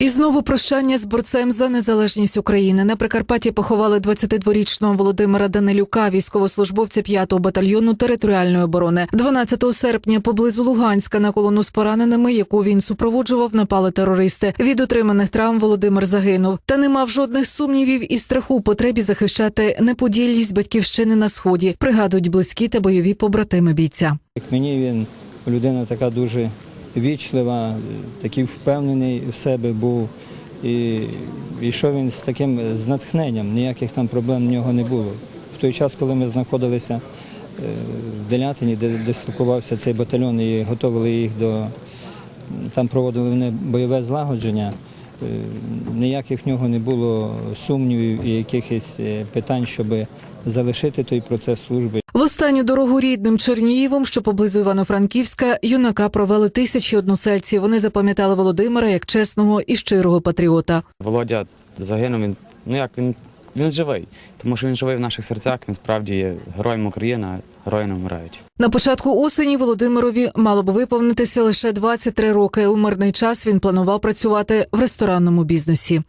І знову прощання з борцем за незалежність України. На Прикарпатті поховали 22-річного Володимира Данилюка, військовослужбовця 5-го батальйону територіальної оборони. 12 серпня поблизу Луганська на колону з пораненими, яку він супроводжував, напали терористи. Від отриманих травм Володимир загинув. Та не мав жодних сумнівів і страху потребі захищати неподільність батьківщини на сході. Пригадують близькі та бойові побратими бійця. Як мені він людина така дуже вічлива, такий впевнений в себе був. І йшов він з таким з натхненням, ніяких там проблем в нього не було. В той час, коли ми знаходилися е, в Делятині, де дислокувався цей батальйон і готували їх до там проводили вони бойове злагодження. е, Ніяких в нього не було сумнівів і якихось е, питань, щоб залишити той процес служби. В останню дорогу рідним Черніївом, що поблизу Івано-Франківська, юнака провели тисячі односельців. Вони запам'ятали Володимира як чесного і щирого патріота. Володя загинув. Він ну як він, він живий, тому що він живий в наших серцях. Він справді є героєм України, а герої не вмирають. На початку осені Володимирові мало б виповнитися лише 23 роки. У мирний час він планував працювати в ресторанному бізнесі.